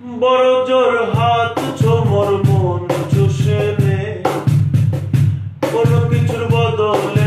বড় জোর হাত ঝোমর মন চুষে কোনো কিছুর বদলে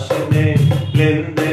আসনে লেনদেন